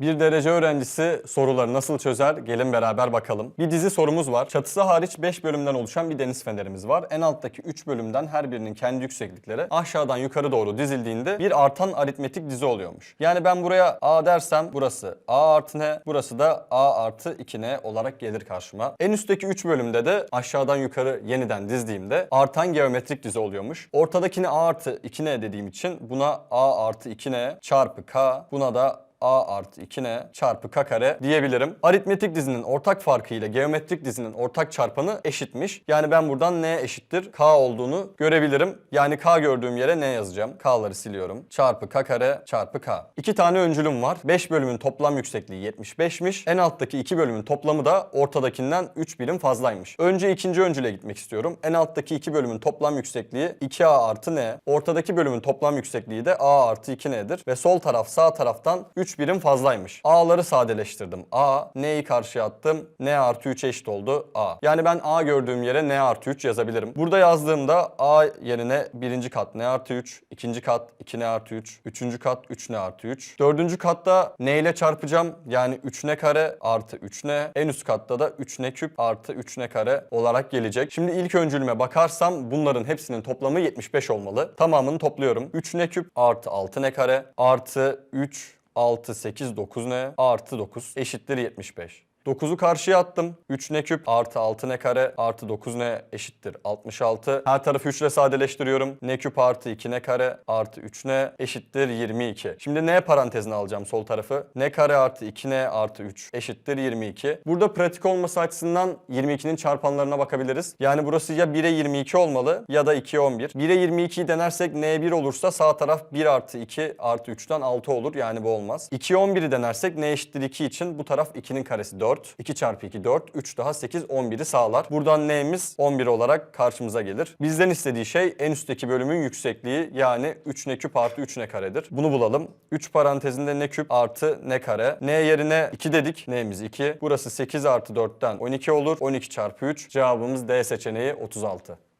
Bir derece öğrencisi soruları nasıl çözer? Gelin beraber bakalım. Bir dizi sorumuz var. Çatısı hariç 5 bölümden oluşan bir deniz fenerimiz var. En alttaki 3 bölümden her birinin kendi yükseklikleri aşağıdan yukarı doğru dizildiğinde bir artan aritmetik dizi oluyormuş. Yani ben buraya A dersem burası A artı N, burası da A artı 2N olarak gelir karşıma. En üstteki 3 bölümde de aşağıdan yukarı yeniden dizdiğimde artan geometrik dizi oluyormuş. Ortadakini A artı 2N dediğim için buna A artı 2N çarpı K, buna da a artı 2n çarpı k kare diyebilirim. Aritmetik dizinin ortak farkı ile geometrik dizinin ortak çarpanı eşitmiş. Yani ben buradan n eşittir k olduğunu görebilirim. Yani k gördüğüm yere n yazacağım. k'ları siliyorum. Çarpı k kare çarpı k. İki tane öncülüm var. 5 bölümün toplam yüksekliği 75'miş. En alttaki 2 bölümün toplamı da ortadakinden 3 birim fazlaymış. Önce ikinci öncüle gitmek istiyorum. En alttaki 2 bölümün toplam yüksekliği 2a artı n. Ortadaki bölümün toplam yüksekliği de a artı 2n'dir. Ve sol taraf sağ taraftan 3 birim fazlaymış. A'ları sadeleştirdim. A, N'yi karşıya attım. N artı 3 eşit oldu A. Yani ben A gördüğüm yere N artı 3 yazabilirim. Burada yazdığımda A yerine birinci kat N artı 3, ikinci kat 2N artı 3, üçüncü kat 3N artı 3. Dördüncü katta N ile çarpacağım. Yani 3N kare artı 3N. En üst katta da 3N küp artı 3N kare olarak gelecek. Şimdi ilk öncülüme bakarsam bunların hepsinin toplamı 75 olmalı. Tamamını topluyorum. 3N küp artı 6N kare artı 3 6, 8, 9 ne? Artı 9 eşittir 75. 9'u karşıya attım. 3 ne küp artı 6 ne kare artı 9 ne eşittir 66. Her tarafı 3 ile sadeleştiriyorum. Ne küp artı 2 ne kare artı 3 ne eşittir 22. Şimdi ne parantezine alacağım sol tarafı. Ne kare artı 2 ne artı 3 eşittir 22. Burada pratik olması açısından 22'nin çarpanlarına bakabiliriz. Yani burası ya 1'e 22 olmalı ya da 2'ye 11. 1'e 22'yi denersek n1 olursa sağ taraf 1 artı 2 artı 3'ten 6 olur. Yani bu olmaz. 2'ye 11'i denersek n eşittir 2 için bu taraf 2'nin karesi 4. 2 çarpı 2 4. 3 daha 8 11'i sağlar. Buradan n'miz 11 olarak karşımıza gelir. Bizden istediği şey en üstteki bölümün yüksekliği yani 3 ne küp artı 3 ne karedir. Bunu bulalım. 3 parantezinde ne küp artı ne kare. n yerine 2 dedik. n'miz 2. Burası 8 artı 4'ten 12 olur. 12 çarpı 3. Cevabımız D seçeneği 36.